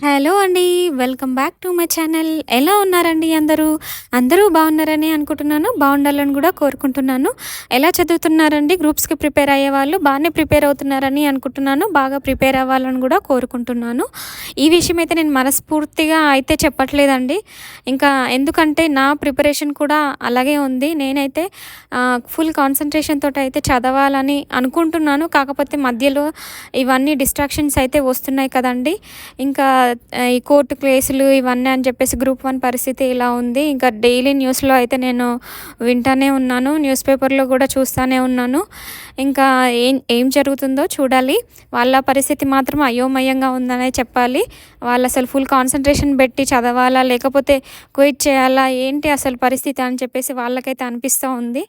Hello అండి welcome back to my channel. ఎలా ఉన్నారండి అందరూ? అందరూ బాగున్నారని అనుకుంటున్నాను బాగుండాలని కూడా కోరుకుంటున్నాను. ఎలా చదువుతున్నారండి? గ్రూప్స్కి ప్రిపేర్ అయ్యే వాళ్ళు బాగానే ప్రిపేర్ అవుతున్నారని అనుకుంటున్నాను బాగా ప్రిపేర్ అవ్వాలని కూడా కోరుకుంటున్నాను. ఈ విషయం అయితే నేను మనస్ఫూర్తిగా అయితే చెప్పట్లేదండి. ఇంకా ఎందుకంటే నా ప్రిపరేషన్ కూడా అలాగే ఉంది. నేనైతే ఫుల్ కాన్సన్ట్రేషన్ తోటి అయితే చదవాలని అనుకుంటున్నాను. కాకపోతే మధ్యలో ఇవన్నీ డిస్ట్రాక్షన్స్ అయితే వస్తున్నాయి కదండి. ఇంకా ఈ కోర్టు కేసులు ఇవన్నీ అని చెప్పేసి గ్రూప్ వన్ పరిస్థితి ఇలా ఉంది. ఇంకా డైలీ న్యూస్లో అయితే నేను వింటానే ఉన్నాను. న్యూస్ పేపర్లో కూడా చూస్తూనే ఉన్నాను. ఇంకా ఏం ఏం జరుగుతుందో చూడాలి. వాళ్ళ పరిస్థితి మాత్రం అయోమయంగా ఉందనే చెప్పాలి. వాళ్ళు అసలు ఫుల్ కాన్సన్ట్రేషన్ పెట్టి చదవాలా లేకపోతే క్విట్ చేయాలా ఏంటి అసలు పరిస్థితి అని చెప్పేసి వాళ్ళకైతే అనిపిస్తూ ఉంది.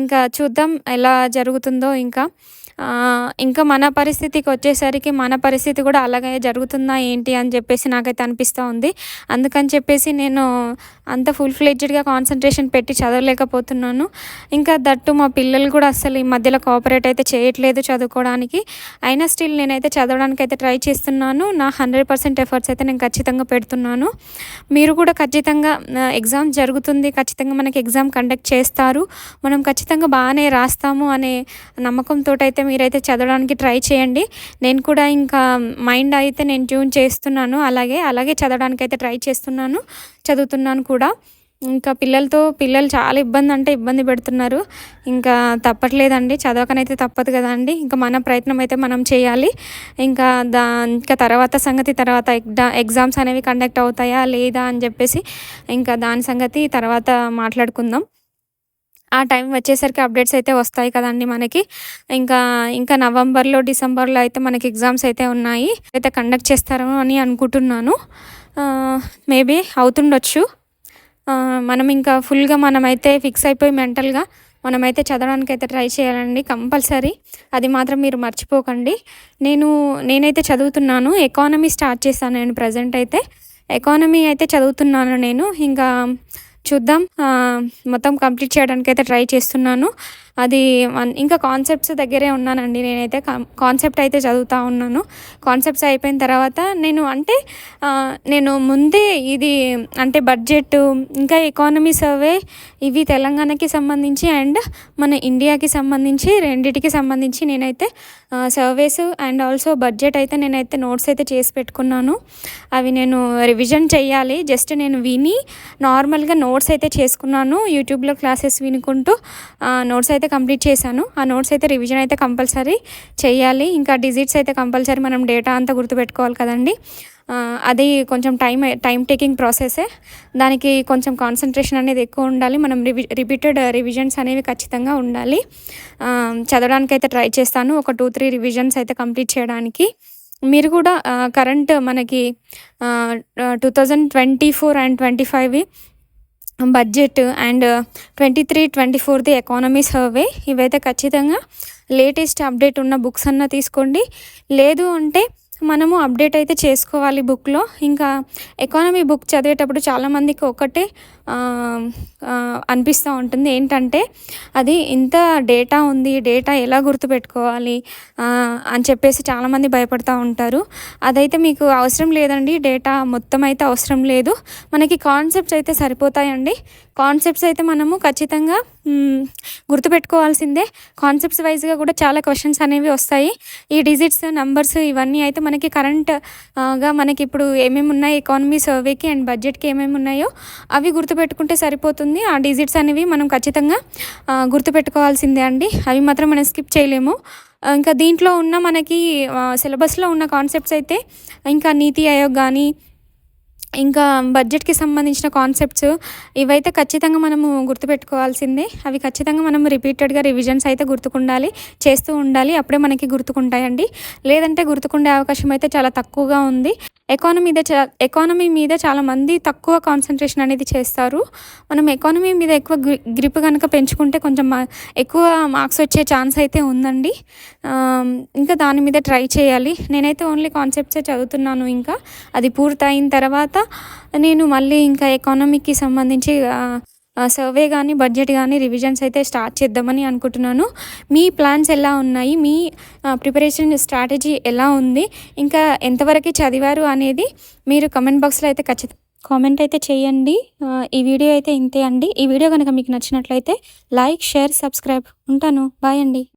ఇంకా చూద్దాం ఎలా జరుగుతుందో ఇంకా. ఇంకా మన పరిస్థితికి వచ్చేసరికి మన పరిస్థితి కూడా అలాగే జరుగుతుందా ఏంటి అని చెప్పేసి నాకైతే అనిపిస్తూ ఉంది. అందుకని చెప్పేసి నేను అంత ఫుల్ ఫ్లెడ్జ్డ్గా కాన్సన్ట్రేషన్ పెట్టి చదవలేకపోతున్నాను. ఇంకా దట్టు మా పిల్లలు కూడా అసలు ఈ మధ్యలో కోఆపరేట్ అయితే చేయట్లేదు చదువుకోవడానికి. అయినా స్టిల్ నేనైతే చదవడానికి అయితే ట్రై చేస్తున్నాను. నా హండ్రెడ్ పర్సెంట్ ఎఫర్ట్స్ అయితే నేను ఖచ్చితంగా పెడుతున్నాను. మీరు కూడా ఖచ్చితంగా ఎగ్జామ్ జరుగుతుంది. ఖచ్చితంగా మనకి ఎగ్జామ్ కండక్ట్ చేస్తారు. మనం ఖచ్చితంగా బాగానే రాస్తాము అనే నమ్మకంతో అయితే మీరైతే చదవడానికి ట్రై చేయండి. నేను కూడా ఇంకా మైండ్ అయితే నేను ట్యూన్ చేస్తున్నాను. అలాగే అలాగే చదవడానికి అయితే ట్రై చేస్తున్నాను. చదువుతున్నాను కూడా. ఇంకా పిల్లలతో పిల్లలు చాలా ఇబ్బంది అంటే ఇబ్బంది పెడుతున్నారు. ఇంకా తప్పట్లేదండి. చదవకనైతే తప్పదు కదండి ఇంకా మన ప్రయత్నం అయితే మనం చేయాలి. ఇంకా దా ఇంకా తర్వాత సంగతి తర్వాత ఎగ్జామ్స్ అనేవి కండక్ట్ అవుతాయా లేదా అని చెప్పేసి ఇంకా దాని సంగతి తర్వాత మాట్లాడుకుందాం. ఆ టైం వచ్చేసరికి అప్డేట్స్ అయితే వస్తాయి కదండి మనకి. ఇంకా ఇంకా నవంబర్లో డిసెంబర్లో అయితే మనకి ఎగ్జామ్స్ అయితే ఉన్నాయి. అయితే కండక్ట్ చేస్తారు అని అనుకుంటున్నాను. మేబీ అవుతుండొచ్చు. మనం ఇంకా ఫుల్గా మనమైతే ఫిక్స్ అయిపోయి మెంటల్గా మనమైతే చదవడానికి అయితే ట్రై చేయాలండి కంపల్సరీ. అది మాత్రం మీరు మర్చిపోకండి. నేను నేనైతే చదువుతున్నాను. ఎకానమీ స్టార్ట్ చేశాను నేను ప్రజెంట్ అయితే. ఎకానమీ అయితే చదువుతున్నాను నేను. ఇంకా చూద్దాం. మొత్తం కంప్లీట్ చేయడానికి అయితే ట్రై చేస్తున్నాను. అది ఇంకా కాన్సెప్ట్స్ దగ్గరే ఉన్నానండి. నేనైతే కాన్సెప్ట్ అయితే చదువుతూ ఉన్నాను. కాన్సెప్ట్స్ అయిపోయిన తర్వాత నేను అంటే నేను ముందే ఇది అంటే బడ్జెట్ ఇంకా ఎకానమీ సర్వే ఇవి తెలంగాణకి సంబంధించి అండ్ మన ఇండియాకి సంబంధించి రెండిటికి సంబంధించి నేనైతే సర్వేస్ అండ్ ఆల్సో బడ్జెట్ అయితే నేనైతే నోట్స్ అయితే చేసి పెట్టుకున్నాను. అవి నేను రివిజన్ చేయాలి. జస్ట్ నేను విని నార్మల్గా నోట్స్ అయితే చేసుకున్నాను. యూట్యూబ్లో క్లాసెస్ వినుకుంటూ నోట్స్ అయితే అయితే కంప్లీట్ చేశాను. ఆ నోట్స్ అయితే రివిజన్ అయితే కంపల్సరీ చేయాలి. ఇంకా డిజిట్స్ అయితే కంపల్సరీ మనం డేటా అంతా గుర్తుపెట్టుకోవాలి కదండి. అది కొంచెం టైం టైం టేకింగ్ ప్రాసెసే. దానికి కొంచెం కాన్సన్ట్రేషన్ అనేది ఎక్కువ ఉండాలి. మనం రివి రిపీటెడ్ రివిజన్స్ అనేవి ఖచ్చితంగా ఉండాలి. చదవడానికి అయితే ట్రై చేస్తాను. ఒక టూ త్రీ రివిజన్స్ అయితే కంప్లీట్ చేయడానికి. మీరు కూడా కరెంట్ మనకి two thousand twenty four and twenty five budget and twenty three twenty ఫోర్ది ఎకానమీ సర్వే. ఇవైతే ఖచ్చితంగా లేటెస్ట్ అప్డేట్ ఉన్న బుక్స్ అన్న తీసుకోండి. లేదు అంటే మనము అప్డేట్ అయితే చేసుకోవాలి బుక్లో. ఇంకా ఎకానమీ బుక్ చదివేటప్పుడు చాలామందికి ఒకటే అనిపిస్తూ ఉంటుంది. ఏంటంటే అది ఇంత డేటా ఉంది డేటా ఎలా గుర్తుపెట్టుకోవాలి అని చెప్పేసి చాలామంది భయపడుతూ ఉంటారు. అదైతే మీకు అవసరం లేదండి. డేటా మొత్తం అయితే అవసరం లేదు. మనకి కాన్సెప్ట్స్ అయితే సరిపోతాయండి. కాన్సెప్ట్స్ అయితే మనము ఖచ్చితంగా గుర్తుపెట్టుకోవాల్సిందే. కాన్సెప్ట్స్ వైజ్గా కూడా చాలా క్వశ్చన్స్ అనేవి వస్తాయి. ఈ డిజిట్స్ నెంబర్స్ ఇవన్నీ అయితే మనకి కరెంట్గా మనకి ఇప్పుడు ఏమేమి ఉన్నాయి? ఎకానమీ సర్వేకి అండ్ బడ్జెట్కి ఏమేమి ఉన్నాయో అవి గుర్తుపెట్టుకుంటే సరిపోతుంది. ఆ డిజిట్స్ అనేవి మనం ఖచ్చితంగా గుర్తుపెట్టుకోవాల్సిందే అండి. అవి మాత్రం మనం స్కిప్ చేయలేము. ఇంకా దీంట్లో ఉన్న మనకి సిలబస్లో ఉన్న కాన్సెప్ట్స్ అయితే ఇంకా నీతి ఆయోగ్ కానీ ఇంకా బడ్జెట్కి సంబంధించిన కాన్సెప్ట్స్ ఇవైతే ఖచ్చితంగా మనము గుర్తుపెట్టుకోవాల్సిందే. అవి ఖచ్చితంగా మనం రిపీటెడ్గా రివిజన్స్ అయితే గుర్తుకుండాలి చేస్తూ ఉండాలి. అప్పుడే మనకి గుర్తుకుంటాయండి. లేదంటే గుర్తుకుండే అవకాశం అయితే చాలా తక్కువగా ఉంది. ఎకానమీ మీద ఎకానమీ మీద చాలామంది తక్కువ కాన్సన్ట్రేషన్ అనేది చేస్తారు. మనం ఎకానమీ మీద ఎక్కువ గ్రిప్ కనుక పెంచుకుంటే కొంచెం ఎక్కువ మార్క్స్ వచ్చే ఛాన్స్ అయితే ఉందండి. ఇంకా దాని మీద ట్రై చేయాలి. నేనైతే ఓన్లీ కాన్సెప్ట్సే చదువుతున్నాను ఇంకా. అది పూర్తయిన తర్వాత నేను మళ్ళీ ఇంకా ఎకానమీకి సంబంధించి సర్వే కానీ బడ్జెట్ కానీ రివిజన్స్ అయితే స్టార్ట్ చేద్దామని అనుకుంటున్నాను. మీ ప్లాన్స్ ఎలా ఉన్నాయి? మీ ప్రిపరేషన్ స్ట్రాటజీ ఎలా ఉంది? ఇంకా ఎంతవరకు చదివారు అనేది మీరు కమెంట్ బాక్స్లో అయితే ఖచ్చితంగా కామెంట్ అయితే చేయండి. ఈ వీడియో అయితే ఇంతే అండి. ఈ వీడియో కనుక మీకు నచ్చినట్లయితే లైక్ షేర్ సబ్స్క్రైబ్ ఉంటాను. బాయ్ అండి.